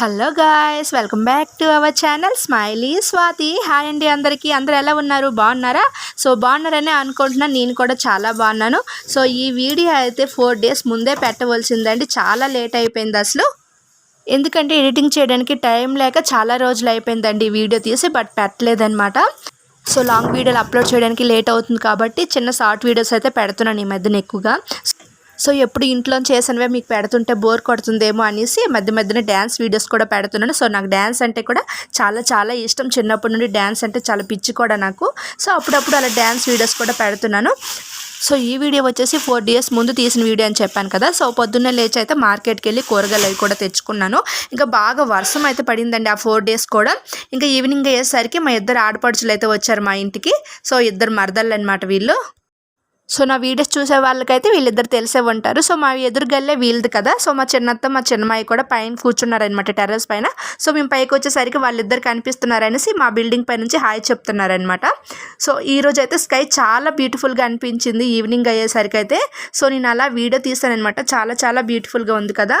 Hello guys welcome back to our channel smiley Swathi. Hi అండి అందరికీ. అందరు ఎలా ఉన్నారు? బాగున్నారా? సో బాగున్నారని అనుకుంటున్నాను నేను కూడా చాలా బాగున్నాను. సో ఈ వీడియో అయితే ఫోర్ డేస్ ముందే పెట్టవలసిందండి. చాలా లేట్ అయిపోయింది అసలు. ఎందుకంటే ఎడిటింగ్ చేయడానికి టైం లేక చాలా రోజులు అయిపోయిందండి ఈ వీడియో తీసి బట్ పెట్టలేదనమాట సో లాంగ్ వీడియోలు అప్లోడ్ చేయడానికి లేట్ అవుతుంది కాబట్టి చిన్న షార్ట్ వీడియోస్ అయితే పెడుతున్నాను ఈ మధ్యన ఎక్కువగా. సో ఎప్పుడు ఇంట్లో చేసినవే మీకు పెడుతుంటే బోర్ కొడుతుందేమో అనేసి మధ్య మధ్యన డ్యాన్స్ వీడియోస్ కూడా పెడుతున్నాను. సో నాకు డ్యాన్స్ అంటే కూడా చాలా చాలా ఇష్టం. చిన్నప్పటి నుండి డ్యాన్స్ అంటే చాలా పిచ్చి కూడా నాకు. సో అప్పుడప్పుడు అలా డ్యాన్స్ వీడియోస్ కూడా పెడుతున్నాను. సో ఈ వీడియో వచ్చేసి ఫోర్ డేస్ ముందు తీసిన వీడియో అని చెప్పాను కదా. సో పొద్దున్నే లేచి అయితే మార్కెట్కి వెళ్ళి కూరగాయలు అవి కూడా తెచ్చుకున్నాను. ఇంకా బాగా వర్షం అయితే పడిందండి ఆ ఫోర్ డేస్ కూడా. ఇంకా ఈవినింగ్ అయ్యేసరికి మా ఇద్దరు ఆడపడుచులు అయితే వచ్చారు మా ఇంటికి. సో ఇద్దరు మరదళ్ళు అనమాట వీళ్ళు. సో నా వీడియోస్ చూసే వాళ్ళకైతే వీళ్ళిద్దరు తెలిసే ఉంటారు. సో మా ఎదురుగల్లే వీళ్ళది కదా. సో మా చిన్నత్త మా చిన్నమ్మాయి కూడా పైన కూర్చున్నారనమాట టెర్రస్ పైన. సో మేము పైకి వచ్చేసరికి వాళ్ళిద్దరు కనిపిస్తున్నారనేసి మా బిల్డింగ్ పై నుంచి హాయ్ చెప్తున్నారనమాట సో ఈరోజు అయితే స్కై చాలా బ్యూటిఫుల్గా అనిపించింది ఈవినింగ్ అయ్యేసరికి అయితే సో నేను అలా వీడియో తీస్తానమాట చాలా చాలా బ్యూటిఫుల్గా ఉంది కదా.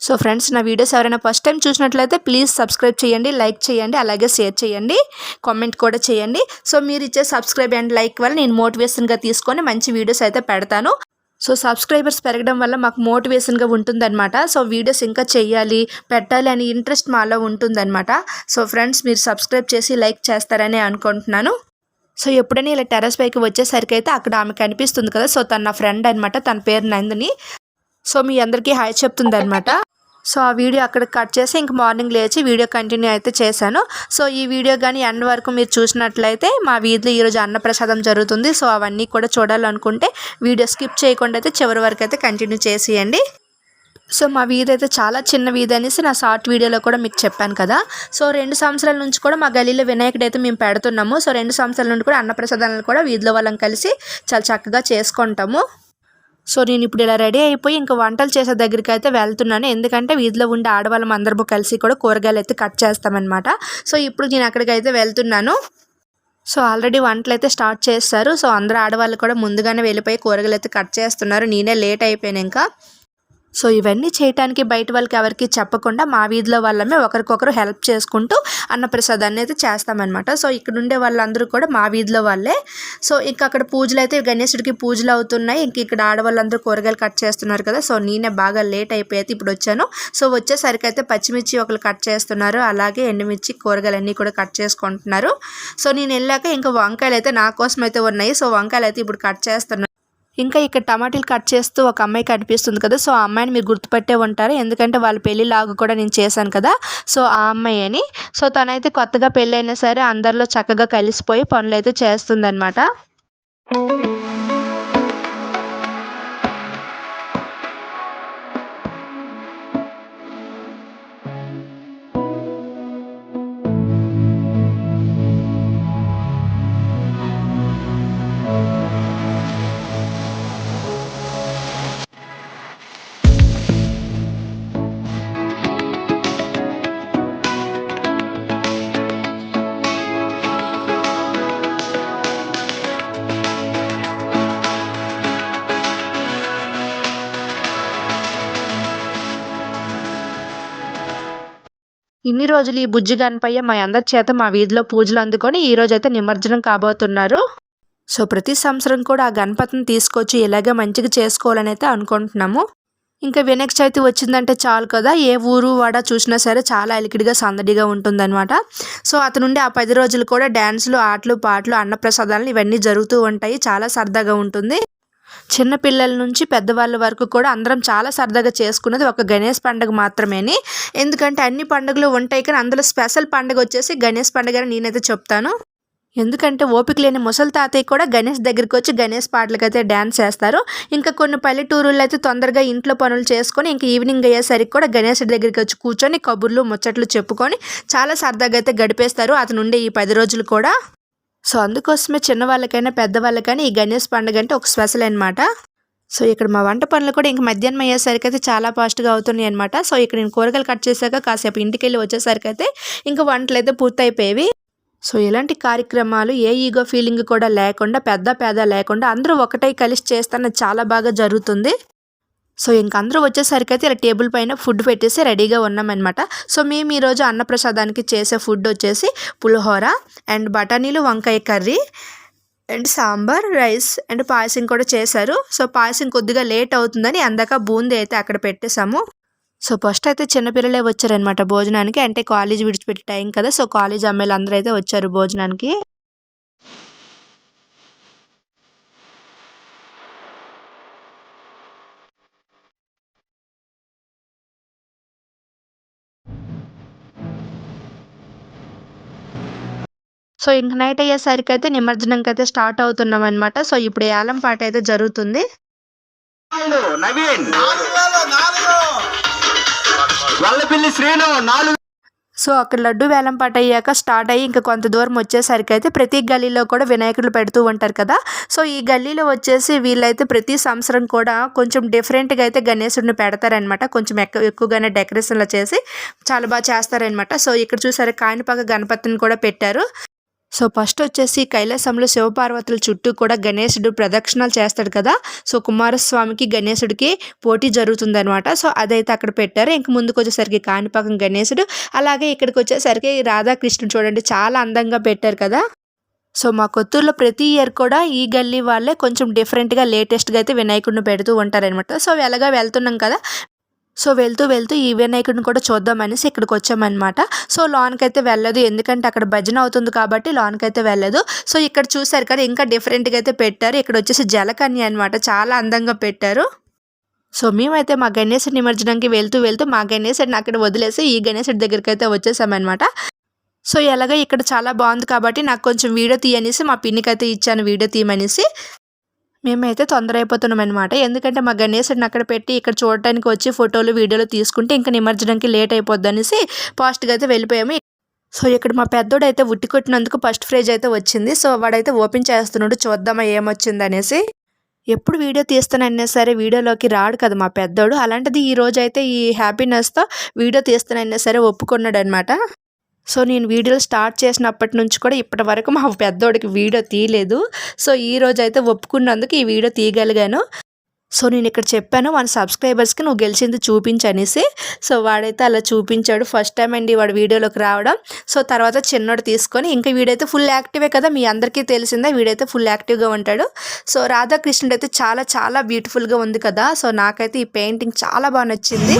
సో ఫ్రెండ్స్ నా వీడియోస్ ఎవరైనా ఫస్ట్ టైం చూసినట్లయితే ప్లీజ్ సబ్స్క్రైబ్ చేయండి లైక్ చేయండి అలాగే షేర్ చేయండి కామెంట్ కూడా చేయండి. సో మీరు ఇచ్చే సబ్స్క్రైబ్ అండ్ లైక్ వల్ల నేను మోటివేషన్గా తీసుకొని మంచి వీడియోస్ అయితే పెడతాను. సో సబ్స్క్రైబర్స్ పెరగడం వల్ల మాకు మోటివేషన్గా ఉంటుందన్నమాట. సో వీడియోస్ ఇంకా చేయాలి పెట్టాలి అని ఇంట్రెస్ట్ మాలో ఉంటుందన్నమాట. సో ఫ్రెండ్స్ మీరు సబ్స్క్రైబ్ చేసి లైక్ చేస్తారని అనుకుంటున్నాను. సో ఎప్పుడైనా ఇలా టెర్రస్ పైకి వచ్చేసరికి అయితే అక్కడ ఆమె కనిపిస్తుంది కదా. సో తన నా ఫ్రెండ్ అనమాట తన పేరు నందిని. సో మీ అందరికీ హాయ్ చెప్తుంది అనమాట సో ఆ వీడియో అక్కడ కట్ చేసి ఇంక మార్నింగ్ లేచి వీడియో కంటిన్యూ అయితే చేశాను. సో ఈ వీడియో కానీ ఎండ్ వరకు మీరు చూసినట్లయితే మా వీధిలో ఈరోజు అన్నప్రసాదం జరుగుతుంది. సో అవన్నీ కూడా చూడాలనుకుంటే వీడియో స్కిప్ చేయకుండా అయితే చివరి వరకు అయితే కంటిన్యూ చేసేయండి. సో మా వీధి అయితే చాలా చిన్న వీధి అనేసి నా షార్ట్ వీడియోలో కూడా మీకు చెప్పాను కదా. సో రెండు సంవత్సరాల నుంచి కూడా మా గలీలో వినాయకుడు అయితే మేము పెడుతున్నాము. సో రెండు సంవత్సరాల నుండి కూడా అన్నప్రసాదాలను కూడా వీధిలో వాళ్ళం కలిసి చాలా చక్కగా చేసుకుంటాము. సో నేను ఇప్పుడు ఇలా రెడీ అయిపోయి ఇంకా వంటలు చేసే దగ్గరికి అయితే వెళ్తున్నాను. ఎందుకంటే వీధిలో ఉండే ఆడవాళ్ళం అందరము కలిసి కూడా కూరగాయలు అయితే కట్ చేస్తామన్నమాట. సో ఇప్పుడు నేను అక్కడికి అయితే వెళ్తున్నాను. సో ఆల్రెడీ వంటలు అయితే స్టార్ట్ చేస్తారు. సో అందరు ఆడవాళ్ళు కూడా ముందుగానే వెళ్ళిపోయి కూరగాయలు అయితే కట్ చేస్తున్నారు. నేనే లేట్ అయిపోయాను ఇంకా. సో ఇవన్నీ చేయటానికి బయట వాళ్ళకి ఎవరికి చెప్పకుండా మా వీధిలో వాళ్ళమే ఒకరికొకరు హెల్ప్ చేసుకుంటూ అన్నప్రసాదాన్ని అయితే చేస్తామన్నమాట. సో ఇక్కడ ఉండే వాళ్ళందరూ కూడా మా వీధిలో వాళ్ళే. సో ఇంకా అక్కడ పూజలు అయితే గణేశుడికి పూజలు అవుతున్నాయి. ఇంక ఇక్కడ ఆడవాళ్ళందరూ కూరగాయలు కట్ చేస్తున్నారు కదా. సో నేనే బాగా లేట్ అయిపోయి ఇప్పుడు వచ్చాను. సో వచ్చేసరికి అయితే పచ్చిమిర్చి ఒకరు కట్ చేస్తున్నారు. అలాగే ఎండుమిర్చి కూరగాయలు అన్నీ కూడా కట్ చేసుకుంటున్నారు. సో నేను వెళ్ళాక ఇంకా వంకాయలు అయితే నా కోసం అయితే ఉన్నాయి. సో వంకాయలు అయితే ఇప్పుడు కట్ చేస్తున్నాను ఇంకా ఇక్కడ టమాటీలు కట్ చేస్తూ ఒక అమ్మాయి కనిపిస్తుంది కదా సో ఆ అమ్మాయిని మీరు గుర్తుపట్టే ఉంటారు. ఎందుకంటే వాళ్ళ పెళ్ళి లాగు కూడా నేను చేశాను కదా సో ఆ అమ్మాయి అని. సో తనైతే కొత్తగా పెళ్ళైనా సరే అందరిలో చక్కగా కలిసిపోయి పనులు అయితే చేస్తుందన్నమాట. ఇన్ని రోజులు ఈ బుజ్జి గణపయ్య మా అందరి చేత మా వీధిలో పూజలు అందుకొని ఈ రోజు అయితే నిమజ్జనం కాబోతున్నారు. సో ప్రతి సంవత్సరం కూడా ఆ గణపతిని తీసుకొచ్చి ఇలాగే మంచిగా చేసుకోవాలని అయితే అనుకుంటున్నాము. ఇంకా వినాయక చవితి వచ్చిందంటే చాలు కదా. ఏ ఊరు వాడ చూసినా సరే చాలా అలికిడిగా సందడిగా ఉంటుందన్నమాట. సో అతనుండి ఆ పది రోజులు కూడా డ్యాన్సులు ఆటలు పాటలు అన్నప్రసాదాలు ఇవన్నీ జరుగుతూ ఉంటాయి. చాలా సరదాగా ఉంటుంది. చిన్నపిల్లల నుంచి పెద్దవాళ్ళ వరకు కూడా అందరం చాలా సరదాగా చేసుకున్నది ఒక గణేష్ పండుగ మాత్రమేని. ఎందుకంటే అన్ని పండుగలు ఉంటాయి కానీ అందులో స్పెషల్ పండుగ వచ్చేసి గణేష్ పండుగ అని నేనైతే చెప్తాను. ఎందుకంటే ఓపిక లేని ముసలి తాతయ్య కూడా గణేష్ దగ్గరికి వచ్చి గణేష్ పాటలకైతే డ్యాన్స్ చేస్తారు ఇంకా కొన్ని పల్లెటూరుల్లో అయితే తొందరగా ఇంట్లో పనులు చేసుకొని ఇంకా ఈవినింగ్ అయ్యేసరికి కూడా గణేష్ దగ్గరికి వచ్చి కూర్చొని కబుర్లు ముచ్చట్లు చెప్పుకొని చాలా సరదాగా అయితే గడిపేస్తారు. అతను ఉండే ఈ పది రోజులు కూడా. సో అందుకోసమే చిన్నవాళ్ళకైనా పెద్దవాళ్ళకైనా ఈ గణేష్ పండుగ అంటే ఒక స్పెషల్ అనమాట సో ఇక్కడ మా వంట పనులు కూడా ఇంక మధ్యాహ్నం అయ్యేసరికి అయితే చాలా ఫాస్ట్గా అవుతున్నాయి అనమాట సో ఇక్కడ నేను కూరగాయలు కట్ చేశాక కాసేపు ఇంటికి వెళ్ళి వచ్చేసరికి అయితే ఇంకా వంటలు అయితే పూర్తయిపోయేవి. సో ఇలాంటి కార్యక్రమాలు ఏ ఈగో ఫీలింగ్ కూడా లేకుండా పెద్ద పేద లేకుండా అందరూ ఒకటై కలిసి చేస్తున్న చాలా బాగా జరుగుతుంది. సో ఇంక అందరూ వచ్చేసరికి అయితే ఇలా టేబుల్ పైన ఫుడ్ పెట్టేసి రెడీగా ఉన్నామన్నమాట. సో మేము ఈరోజు అన్నప్రసాదానికి చేసే ఫుడ్ వచ్చేసి పులిహోర అండ్ బఠానీలు వంకాయ curry and sambar rice and payasam కూడా చేశారు. సో పాయసం కొద్దిగా లేట్ అవుతుందని అందాక బూందీ అయితే అక్కడ పెట్టేశాము. సో ఫస్ట్ అయితే చిన్నపిల్లలే వచ్చారనమాట భోజనానికి. అంటే కాలేజ్ విడిచిపెట్టే టైం కదా సో కాలేజ్ అమ్మాయిలు అందరూ అయితే వచ్చారు భోజనానికి. సో ఇంక నైట్ అయ్యేసరికి అయితే నిమజ్జనంకి అయితే స్టార్ట్ అవుతున్నాం అనమాట సో ఇప్పుడు ఏలం పాట అయితే జరుగుతుంది. నవీన్. వల్లపిల్లి శ్రీను నాలుగు. సో అక్కడ లడ్డు వేలం పాట అయ్యాక స్టార్ట్ అయ్యి ఇంకా కొంత దూరం వచ్చేసరికి అయితే ప్రతి గల్లీలో కూడా వినాయకులు పెడుతూ ఉంటారు కదా. సో ఈ గల్లీలో వచ్చేసి వీళ్ళైతే ప్రతి సంవత్సరం కూడా కొంచెం డిఫరెంట్గా అయితే గణేశుడిని పెడతారనమాట కొంచెం ఎక్కువ ఎక్కువగానే డెకరేషన్లు చేసి చాలా బాగా చేస్తారనమాట సో ఇక్కడ చూసారు కాణిపాక గణపతిని కూడా పెట్టారు. సో ఫస్ట్ వచ్చేసి కైలాసంలో శివపార్వతుల చుట్టూ కూడా గణేశుడు ప్రదక్షిణాలు చేస్తాడు కదా. సో కుమారస్వామికి గణేశుడికి పోటీ జరుగుతుందనమాట సో అదైతే అక్కడ పెట్టారు. ఇంక ముందుకు వచ్చేసరికి కాణిపాకం గణేశుడు అలాగే ఇక్కడికి వచ్చేసరికి రాధాకృష్ణుడు చూడండి చాలా అందంగా పెట్టారు కదా. సో మా కొత్తూరులో ప్రతి ఇయర్ కూడా ఈ గల్లీ వాళ్ళే కొంచెం డిఫరెంట్గా లేటెస్ట్గా అయితే వినాయకుడిని పెడుతూ ఉంటారనమాట సో ఎలాగా వెళ్తున్నాం కదా సో వెళ్తూ వెళ్తూ ఈ వినాయకుడిని కూడా చూద్దామనేసి ఇక్కడికి వచ్చామన్నమాట. సో లోన్కైతే వెళ్ళదు. ఎందుకంటే అక్కడ భజన అవుతుంది కాబట్టి లోన్కైతే వెళ్ళదు. సో ఇక్కడ చూసారు కదా ఇంకా డిఫరెంట్గా అయితే పెట్టారు. ఇక్కడ వచ్చేసి జలకన్య అనమాట చాలా అందంగా పెట్టారు. సో మేమైతే మా గణేశుడి నిమజ్జనంకి వెళ్తూ వెళ్తూ మా గణేశుడిని అక్కడ వదిలేసి ఈ గణేశుడి దగ్గరికి అయితే వచ్చేసామన్నమాట. సో ఎలాగో ఇక్కడ చాలా బాగుంది కాబట్టి నాకు కొంచెం వీడియో తీయనేసి మా పిన్నికి అయితే ఇచ్చాను వీడియో తీయమనేసి. మేమైతే తొందర అయిపోతున్నాం అనమాట ఎందుకంటే మా గణేశుడిని అక్కడ పెట్టి ఇక్కడ చూడటానికి వచ్చి ఫోటోలు వీడియోలు తీసుకుంటే ఇంకా నిమజ్జనంకి లేట్ అయిపోద్ది అనేసి ఫాస్ట్గా అయితే వెళ్ళిపోయాము. సో ఇక్కడ మా పెద్దోడు అయితే ఉట్టి కొట్టినందుకు ఫస్ట్ ఫ్రేజ్ అయితే వచ్చింది. సో వాడైతే ఓపెన్ చేస్తున్నాడు చూద్దామా ఏమొచ్చింది అనేసి ఎప్పుడు వీడియో తీస్తానన్నా సరే వీడియోలోకి రాడు కదా మా పెద్దోడు. అలాంటిది ఈ రోజు అయితే ఈ హ్యాపీనెస్తో వీడియో తీస్తానన్నా సరే ఒప్పుకున్నాడు అనమాట సో నేను వీడియోలు స్టార్ట్ చేసినప్పటి నుంచి కూడా ఇప్పటి వరకు మా పెద్దోడికి వీడియో తీయలేదు. సో ఈ రోజు అయితే ఒప్పుకున్నందుకు ఈ వీడియో తీయగలిగాను. సో నేను ఇక్కడ చెప్పాను మన సబ్స్క్రైబర్స్కి నువ్వు గెలిచింది చూపించనేసి సో వాడైతే అలా చూపించాడు. ఫస్ట్ టైం అండి వాడు వీడియోలోకి రావడం. సో తర్వాత చిన్నోడు తీసుకొని ఇంకా వీడైతే ఫుల్ యాక్టివే కదా మీ అందరికీ తెలిసిందే వీడైతే ఫుల్ యాక్టివ్గా ఉంటాడు. సో రాధాకృష్ణుడు అయితే చాలా చాలా బ్యూటిఫుల్గా ఉంది కదా. సో నాకైతే ఈ పెయింటింగ్ చాలా బాగా నచ్చింది.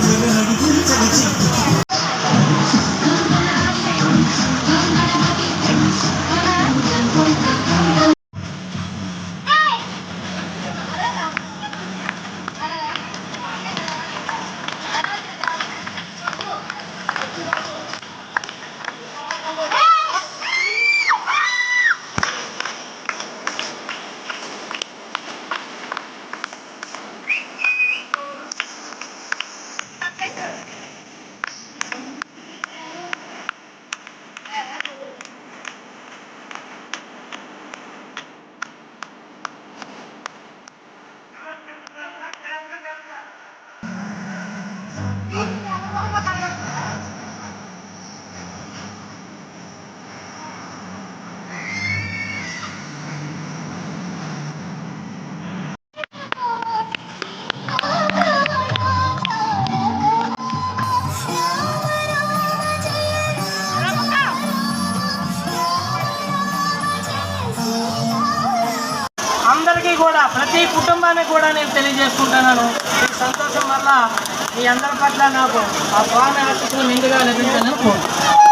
మీ అందరి పట్ల నాకు ఆ స్వామి ఆశీస్సులు నిండుగా లభించాలని కోరుకుంటున్నాను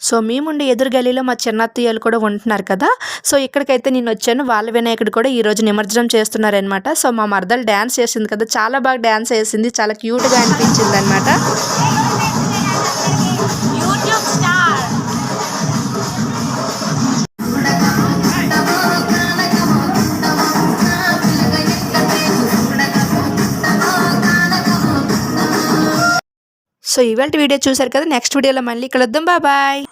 సో మేముండే ఎదురు గలీలో మా చిన్నత్తయ్యలు కూడా ఉంటున్నారు కదా. సో ఇక్కడికైతే నేను వచ్చాను. వాళ్ళ వినాయకుడు కూడా ఈరోజు నిమజ్జనం చేస్తున్నారనమాట సో మా మరదలు డ్యాన్స్ చేసింది కదా. చాలా బాగా డ్యాన్స్ చేసింది చాలా క్యూట్గా అనిపించింది అనమాట సో ఇవాళ వీడియో చూసారు కదా నెక్స్ట్ వీడియోలో మళ్ళీ కలుద్దాం. బాయ్